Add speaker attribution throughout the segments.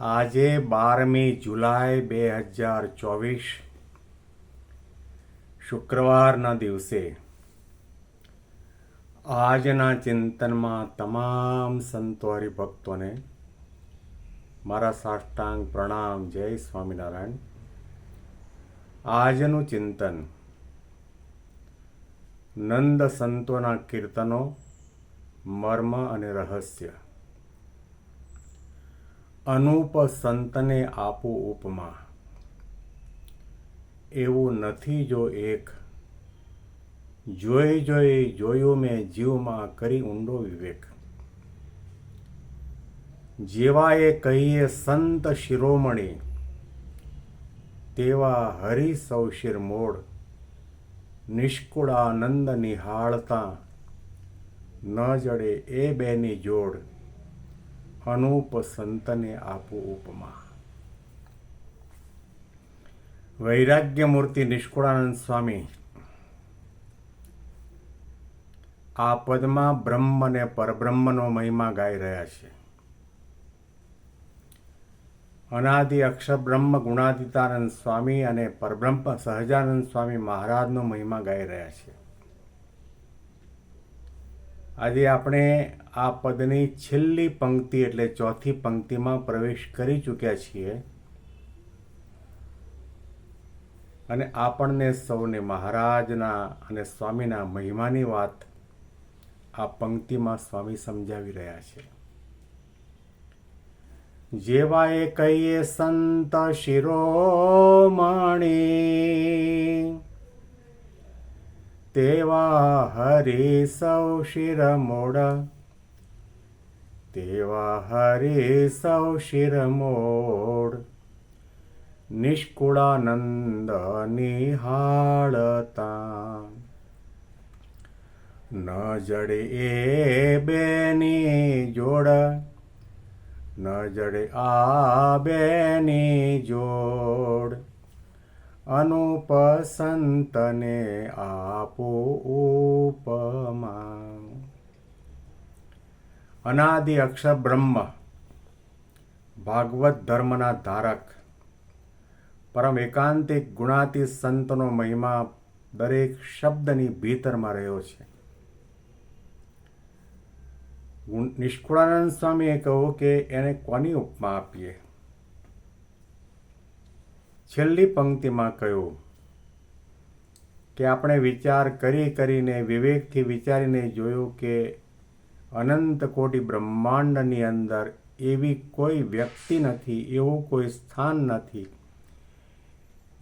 Speaker 1: આજે બારમી જુલાઈ બે હજાર ચોવીસ, શુક્રવારના દિવસે આજના ચિંતનમાં તમામ સંતો હરિભક્તોને મારા સાષ્ટાંગ પ્રણામ. જય સ્વામિનારાયણ. આજનું ચિંતન નંદ સંતોના કીર્તનો, મર્મ અને રહસ્ય. અનુપ સંતને આપો ઉપમા. એવું નથી જો એક. જોઈ જોઈ જોયું મેં જીવમાં કરી ઊંડો વિવેક. જેવાએ કહીએ સંત શિરોમણી, તેવા હરિ સૌ શિરમોળ નિષ્કુળાનંદ નિહાળતા ન જડે એ બેની જોડ. અનુપ સંતને આપું ઉપમા. વૈરાગ્ય મૂર્તિ નિષ્કુળાનંદ સ્વામી, આ પદમાં બ્રહ્મ અને પરબ્રહ્મનો મહિમા ગાઈ રહ્યા છે. અનાદિ અક્ષર બ્રહ્મ ગુણાતીતાનંદ સ્વામી અને પરબ્રહ્મ સહજાનંદ સ્વામી મહારાજનો મહિમા ગાઈ રહ્યા છે. આજે આપણે આ પદની છેલ્લી પંક્તિ એટલે ચોથી પંક્તિમાં પ્રવેશ કરી ચૂક્યા છીએ. અને આપણને સૌને મહારાજના અને સ્વામીના મહિમાની વાત આ પંક્તિમાં સ્વામી સમજાવી રહ્યા છે. જેવા એ કહીએ સંત શિરોમણી તેવા હરે સૌ શિરમોડ તેવા હરે સૌ શિરમોડ નિષ્કુળાનંદ નિહાળતા ન જડે એ બેની જોડ ન જડે આ બેની જોડ અનુપ સંતને આપો ઉપમા. અનાદિ અક્ષર બ્રહ્મ, ભાગવત ધર્મના ધારક, પરમ એકાંતિક ગુણાતી સંતનો મહિમા દરેક શબ્દની ભીતરમાં રહ્યો છે. નિષ્કુળાનંદ સ્વામીએ કહ્યું કે એને કોની ઉપમા આપીએ? છેલ્લી પંક્તિમાં કહ્યું કે આપણે વિચાર કરી કરીને, વિવેકથી વિચારીને જોયું કે અનંત કોટી બ્રહ્માંડની અંદર એવી કોઈ વ્યક્તિ નથી, એવું કોઈ સ્થાન નથી,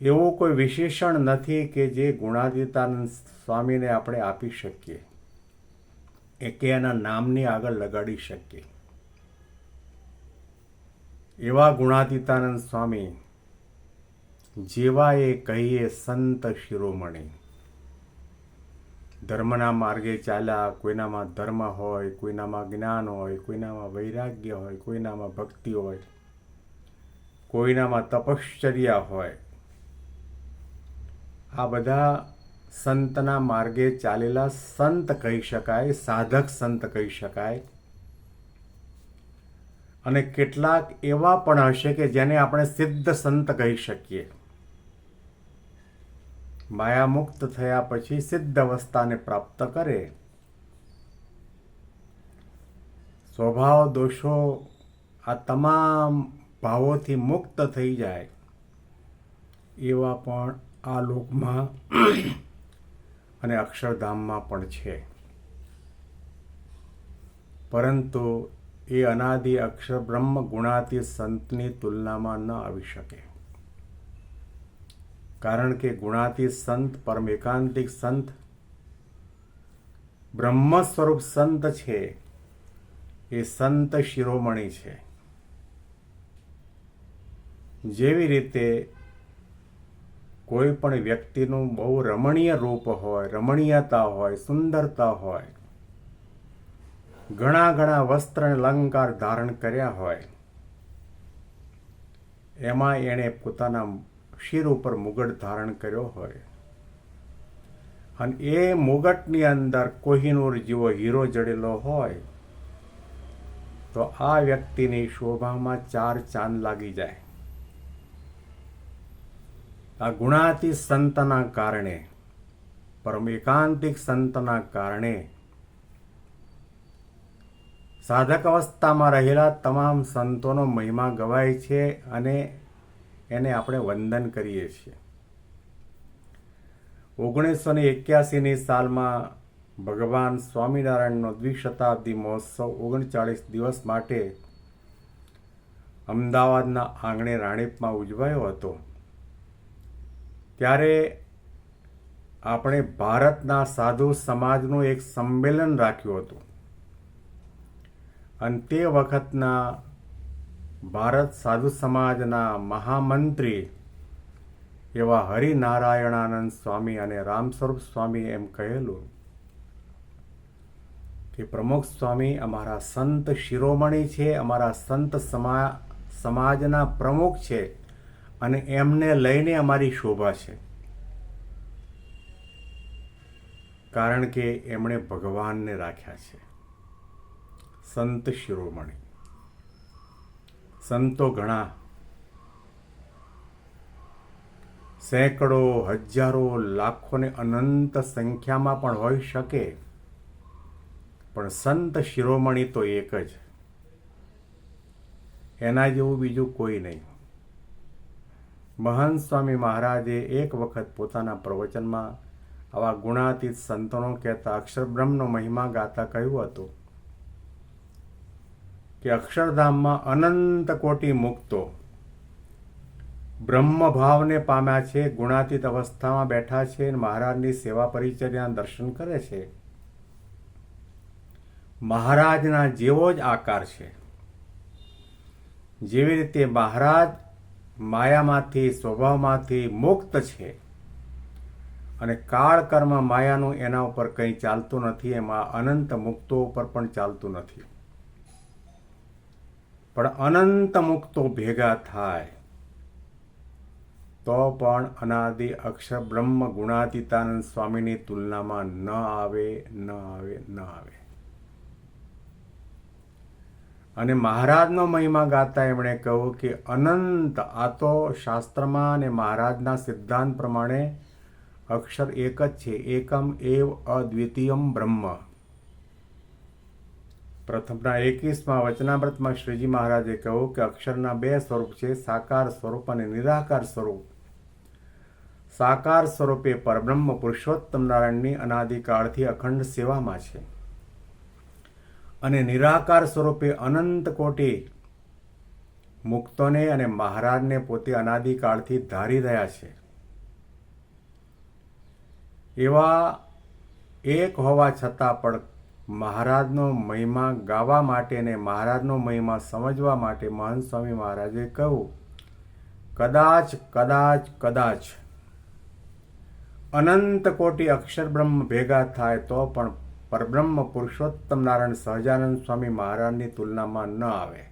Speaker 1: એવું કોઈ વિશેષણ નથી કે જે ગુણાદિતાનંદ સ્વામીને આપણે આપી શકીએ એકે એના નામની આગળ લગાડી શકીએ. એવા ગુણાતીતાનંદ સ્વામી જેવા એ કહીએ સંત શિરોમણી. ધર્મના માર્ગે ચાલ્યા, કોઈનામાં ધર્મ હોય, કોઈનામાં જ્ઞાન હોય, કોઈનામાં વૈરાગ્ય હોય, કોઈનામાં ભક્તિ હોય, કોઈનામાં તપશ્ચર્યા હોય. આ બધા સંતના માર્ગે ચાલેલા સંત કહી શકાય, સાધક સંત કહી શકાય. અને કેટલાક એવા પણ હશે કે જેને આપણે સિદ્ધ સંત કહી શકીએ. માયામુક્ત થયા પછી સિદ્ધ અવસ્થાને પ્રાપ્ત કરે. સ્વભાવ દોષો આ તમામ ભાવોથી મુક્ત થઈ જાય. એવા પણ આ લોકમાં અને અક્ષરધામમાં પણ છે. પરંતુ એ અનાદિ અક્ષર બ્રહ્મ ગુણાતી સંતની તુલનામાં ન આવી શકે. કારણ કે ગુણાતી સંત પરમ એકાંતિક સંત બ્રહ્મ સ્વરૂપ સંત છે. એ સંત શિરોમણી છે. જેવી રીતે કોઈ પણ વ્યક્તિનું બહુ રમણીય રૂપ હોય, રમણીયતા હોય, સુંદરતા હોય, ઘણા ઘણા વસ્ત્ર અલંકાર ધારણ કર્યા હોય, એમાં એણે પોતાના શિર ઉપર મુગટ ધારણ કર્યો હોય. અને એ મુગટની અંદર કોહિનૂર જેવો હીરો જડેલો હોય, તો આ વ્યક્તિની શોભામાં ચાર ચાંદ લાગી જાય. આ ગુણાતી સંતના કારણે પરમ એકાંતિક સંતના કારણે, સાધક અવસ્થામાં રહેલા તમામ સંતોનો મહિમા ગવાય છે અને એને આપણે વંદન કરીએ છીએ. ઓગણીસો ને એક્યાસીની સાલમાં ભગવાન સ્વામિનારાયણનો દ્વિશતાબ્દી મહોત્સવ ઓગણચાળીસ દિવસ માટે અમદાવાદના આંગણે રાણીપમાં ઉજવાયો હતો. ત્યારે આપણે ભારતના સાધુ સમાજનું એક સંમેલન રાખ્યું હતું. અને તે વખતના ભારત સાધુ સમાજના મહામંત્રી એવા હરિનારાયણાનંદ સ્વામી અને રામસ્વરૂપ સ્વામી એમ કહેલું કે પ્રમુખ સ્વામી અમારા સંત શિરોમણી છે, અમારા સંત સમા, સમાજના પ્રમુખ છે અને એમને લઈને અમારી શોભા છે. કારણ કે એમણે ભગવાનને રાખ્યા છે. સંત શિરોમણી. સંતો ઘણા સેંકડો, હજારો, લાખોને અનંત સંખ્યામાં પણ હોઈ શકે. પણ સંત શિરોમણી તો એક જ. એના જેવું બીજું કોઈ નહીં. મહંત સ્વામી મહારાજે એક વખત પોતાના પ્રવચનમાં આવા ગુણાતીત સંતોનો કહેતા અક્ષરબ્રહ્મનો મહિમા ગાતા કહ્યું હતું. કે અક્ષરધામમાં અનંત કોટી મુક્તો બ્રહ્મ ભાવને પામ્યા છે, ગુણાતીત અવસ્થામાં બેઠા છે અને મહારાજની સેવા પરિચર્યા દર્શન કરે છે. મહારાજના જેવો જ આકાર છે. જેવી રીતે મહારાજ માયામાંથી, સ્વભાવમાંથી મુક્ત છે અને કાળ કર્મ માયાનું એના ઉપર કંઈ ચાલતું નથી, એમાં અનંત મુક્તો ઉપર પણ ચાલતું નથી. પણ અનંત મુક્તો ભેગા થાય, તો પણ અનાદિ અક્ષર બ્રહ્મ ગુણાતીતાનંદ સ્વામીની તુલનામાં ન આવે ન આવે ન આવે. અને મહારાજનો મહિમા ગાતા એમણે કહ્યું કે અનંત, આ તો શાસ્ત્રમાં અને મહારાજના સિદ્ધાંત પ્રમાણે અક્ષર એક જ છે, એકમ એવ અદ્વિતીયમ બ્રહ્મ. પ્રથમના એકવીસમાં વચનામૃતમાં શ્રીજી મહારાજે કહ્યું કે અક્ષરના બે સ્વરૂપ છે, સાકાર સ્વરૂપ અને નિરાકાર સ્વરૂપ. સાકાર સ્વરૂપે પરબ્રહ્મ પુરુષોત્તમ નારાયણની અનાદિકાળથી અખંડ સેવામાં છે. અને નિરાકાર સ્વરૂપે અનંત કોટી મુક્તોને અને મહારાજને પોતે અનાદિકાળથી ધારી રહ્યા છે. એવા એક હોવા છતાં પણ મહારાજનો મહિમા ગાવા માટે અને મહારાજનો મહિમા સમજવા માટે મહંત સ્વામી મહારાજે કહ્યું, કદાચ કદાચ કદાચ અનંત કોટી અક્ષર બ્રહ્મ ભેગા થાય તો પણ પરબ્રહ્મ પુરુષોત્તમ નારાયણ સહજાનંદ સ્વામી મહારાજની તુલનામાં ન આવે.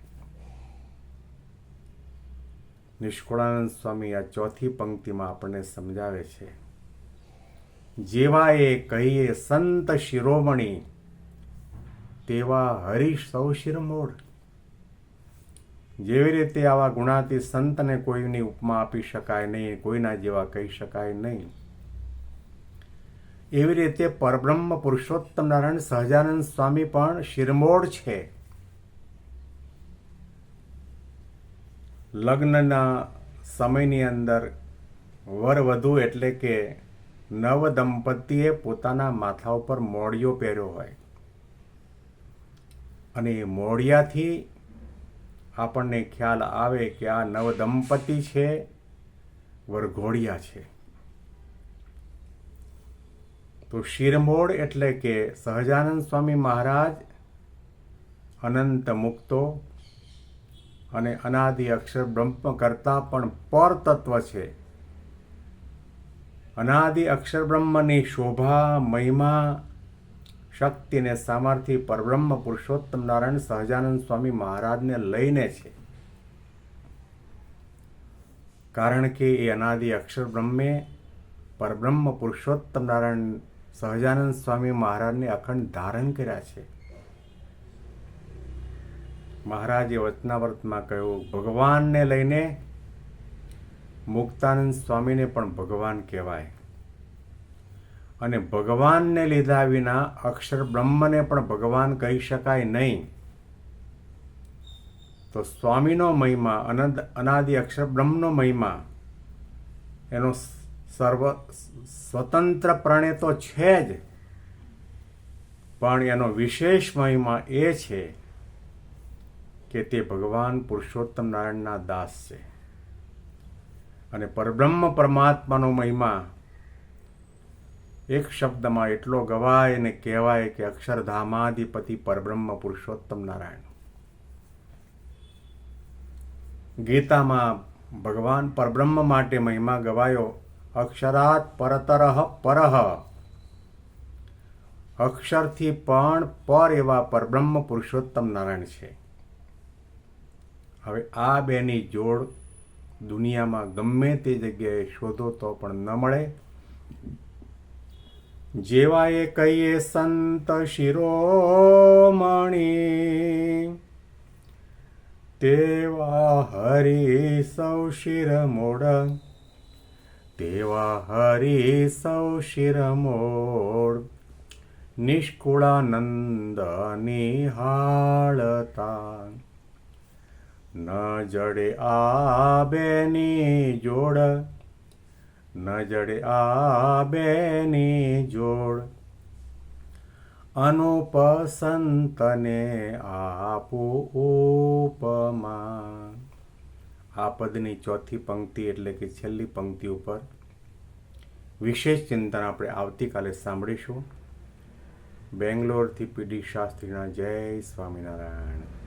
Speaker 1: નિષ્કુળાનંદ સ્વામી આ ચોથી પંક્તિમાં આપણને સમજાવે છે જેવા એ કહીએ સંત શિરોમણી તેવા હરીશ સૌ શિરમોડ જેવી રીતે આવા ગુણાતી સંતને કોઈની ઉપમા આપી શકાય નહીં, કોઈના જેવા કહી શકાય નહીં. એવી રીતે પરબ્રહ્મ પુરુષોત્તમ નારાયણ સહજાનંદ સ્વામી પણ શિરમોડ છે. લગ્નના સમયની અંદર વર વધુ એટલે કે નવ દંપતીએ પોતાના માથા ઉપર મોડિયો પહેર્યો હોય. અને મોડિયાથી આપણને ખ્યાલ આવે કે આ નવદંપતી છે, વરઘોડિયા છે. તો શિરમોડ એટલે કે સહજાનંદ સ્વામી મહારાજ, અનંત મુક્તો અને અનાદિ અક્ષર બ્રહ્મ કરતાં પણ પર તત્વ છે. અનાદિ અક્ષર બ્રહ્મની શોભા, મહિમા શક્તિ અને સામર્થ્ય પરબ્રહ્મ પુરુષોત્તમ નારાયણ સહજાનંદ સ્વામી મહારાજને લઈને છે. કારણ કે એ અનાદિ અક્ષર બ્રહ્મે પરબ્રહ્મ પુરુષોત્તમ નારાયણ સહજાનંદ સ્વામી મહારાજને અખંડ ધારણ કર્યા છે. મહારાજે વચનાવ્રતમાં કહ્યું, ભગવાનને લઈને મુક્તાનંદ સ્વામીને પણ ભગવાન કહેવાય. અને ભગવાનને લીધા વિના અક્ષર બ્રહ્મને પણ ભગવાન કહી શકાય નહીં. તો સ્વામીનો મહિમા, અનંત, અનાદિ અક્ષર બ્રહ્મનો મહિમા, એનો સર્વ સ્વતંત્ર પ્રણે તો છે જ, પણ એનો વિશેષ મહિમા એ છે કે તે ભગવાન પુરુષોત્તમ નારાયણના દાસ છે. અને પરબ્રહ્મ પરમાત્માનો મહિમા એક શબ્દમાં એટલો ગવાય અને કહેવાય કે અક્ષરધામાધિપતિ પરબ્રહ્મ પુરુષોત્તમ નારાયણ. ગીતામાં ભગવાન પરબ્રહ્મ માટે મહિમા ગવાયો, અક્ષરાત પરતરહ પરહ. અક્ષરથી પણ પર એવા પરબ્રહ્મ પુરુષોત્તમ નારાયણ છે. હવે આ બેની જોડ દુનિયામાં ગમે તે જગ્યાએ શોધો તો પણ ન મળે. જેવા એ કહીએ સંત શિરોમણી. તેવા હરી સૌ શિરમોડ તેવા હરી સૌ શિરમોડ નિષ્કુળાનંદ નિહાળતા ન જડે આ બેની જોડ. ન જડે આ બેની જોડ. અનુપસંતને આપો ઉપમા. આ પદની ચોથી પંક્તિ એટલે કે છેલ્લી પંક્તિ ઉપર વિશેષ ચિંતન આપણે આવતીકાલે સાંભળીશું. બેંગ્લોરથી પીડી શાસ્ત્રીના જય સ્વામિનારાયણ.